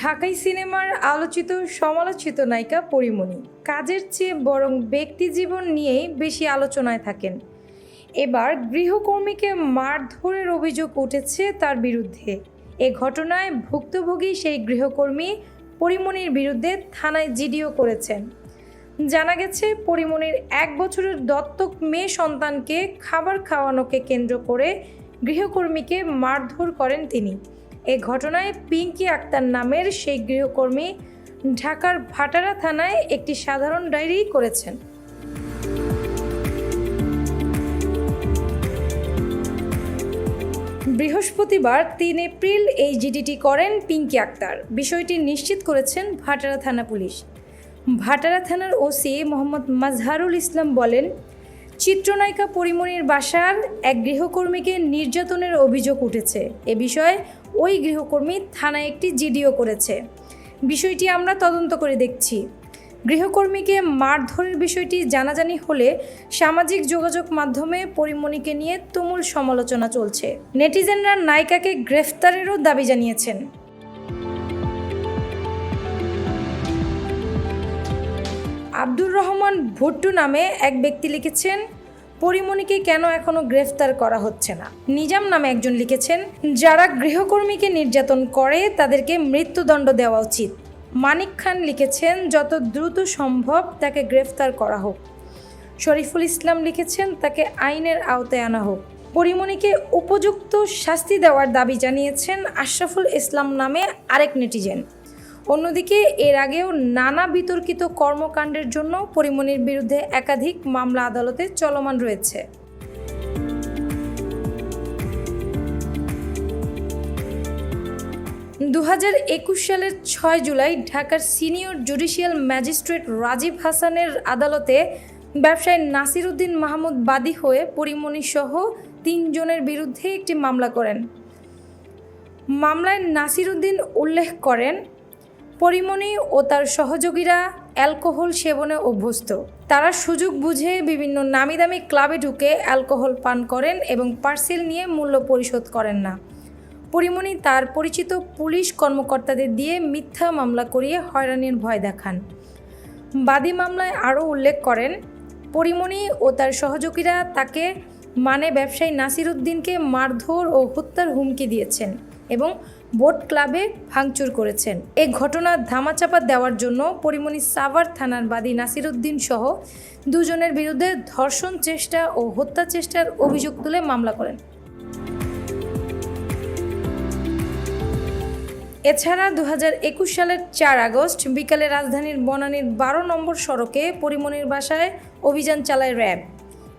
ঢাকাই সিনেমার আলোচিত, সমালোচিত নায়িকা পরিমণি। কাজের চেয়ে বরং ব্যক্তি জীবন নিয়েই বেশি আলোচনায় থাকেন। এবার গৃহকর্মীকে মারধরের অভিযোগ উঠেছে তার বিরুদ্ধে। এ ঘটনায় ভুক্তভোগী সেই গৃহকর্মী পরিমণির বিরুদ্ধে থানায় জিডিও করেছেন। জানা গেছে, পরিমণির এক বছরের দত্তক মেয়ে সন্তানকে খাবার খাওয়ানোকে কেন্দ্র করে গৃহকর্মীকে মারধর করেন তিনি। এ ঘটনায় পিঙ্কি আক্তার নামের সেই গৃহকর্মী ঢাকার ভাটারা থানায় একটি সাধারণ ডায়েরি করেছেন। বৃহস্পতিবার তিন এপ্রিল এই জিডিটি করেন পিঙ্কি আক্তার। বিষয়টি নিশ্চিত করেছেন ভাটারা থানা পুলিশ। ভাটারা থানার ওসি মোহাম্মদ মাজহারুল ইসলাম বলেন, চিত্রনায়িকা পরিমণির বাসার এক গৃহকর্মীকে নির্যাতনের অভিযোগ উঠেছে। এ বিষয়ে ওই গৃহকর্মী থানায় একটি জিডিও করেছে। বিষয়টি আমরা তদন্ত করে দেখছি। গৃহকর্মীকে মারধরের বিষয়টি জানাজানি হলে সামাজিক যোগাযোগ মাধ্যমে পরিমণিকে নিয়ে তুমুল সমালোচনা চলছে। নেটিজেনরা নায়িকাকে গ্রেফতারেরও দাবি জানিয়েছেন। আব্দুর রহমান ভুট্টু নামে এক ব্যক্তি লিখেছেন পরিমণিকে কেন এখনও গ্রেফতার করা হচ্ছে না? নিজাম নামে একজন লিখেছেন, যারা গৃহকর্মীকে নির্যাতন করে, তাদেরকে মৃত্যুদণ্ড দেওয়া উচিত। মানিক খান লিখেছেন, যত দ্রুত সম্ভব তাকে গ্রেফতার করা হোক। শরীফুল ইসলাম লিখেছেন, তাকে আইনের আওতায় আনা হোক। পরিমণিকে উপযুক্ত শাস্তি দেওয়ার দাবি জানিয়েছেন আশরাফুল ইসলাম নামে আরেক নেটিজেন। অন্যদিকে, এর আগেও নানা বিতর্কিত কর্মকাণ্ডের জন্য পরিমণির বিরুদ্ধে একাধিক মামলা আদালতে চলমান রয়েছে। দু হাজার একুশ সালের ছয় জুলাই ঢাকার সিনিয়র জুডিশিয়াল ম্যাজিস্ট্রেট রাজীব হাসানের আদালতে ব্যবসায়ী নাসির উদ্দিন মাহমুদ বাদী হয়ে পরিমণি সহ তিনজনের বিরুদ্ধে একটি মামলা করেন। মামলায় নাসির উদ্দিন উল্লেখ করেন পরিমণি ও তার সহযোগীরা অ্যালকোহল সেবনে অভ্যস্ত। তারা সুযোগ বুঝে বিভিন্ন নামি দামি ক্লাবে ঢুকে অ্যালকোহল পান করেন এবং পার্সেল নিয়ে মূল্য পরিশোধ করেন না। পরিমণি তার পরিচিত পুলিশ কর্মকর্তাদের দিয়ে মিথ্যা মামলা করিয়ে হয়রানির ভয় দেখান। বাদী মামলায় আরও উল্লেখ করেন, পরিমণি ও তার সহযোগীরা তাকে মানে ব্যবসায়ী নাসির উদ্দিনকে মারধর ও হত্যার হুমকি দিয়েছেন। এবং বোট ক্লাবে ভাঙচুর করেছেন। এই ঘটনার ধামাচাপা দেওয়ার জন্য পরিমণি সাভার থানার বাদী নাসির উদ্দিন সহ দুজনের বিরুদ্ধে ধর্ষণ চেষ্টা ও হত্যা চেষ্টার অভিযোগ তুলে মামলা করেন। এছাড়া দু সালের চার আগস্ট বিকালে রাজধানীর বনানীর বারো নম্বর সড়কে পরিমণির বাসায় অভিযান চালায় র্যাব।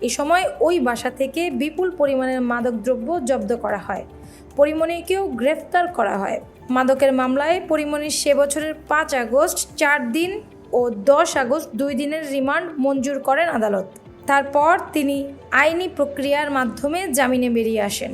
এ সময় ওই বাসা থেকে বিপুল পরিমাণের মাদকদ্রব্য জব্দ করা হয়। পরিমণিকেও গ্রেফতার করা হয়। মাদকের মামলায় পরিমণির সে বছরের পাঁচ আগস্ট চার দিন ও দশ আগস্ট দুই দিনের রিমান্ড মঞ্জুর করেন আদালত। তারপর তিনি আইনি প্রক্রিয়ার মাধ্যমে জামিনে বেরিয়ে আসেন।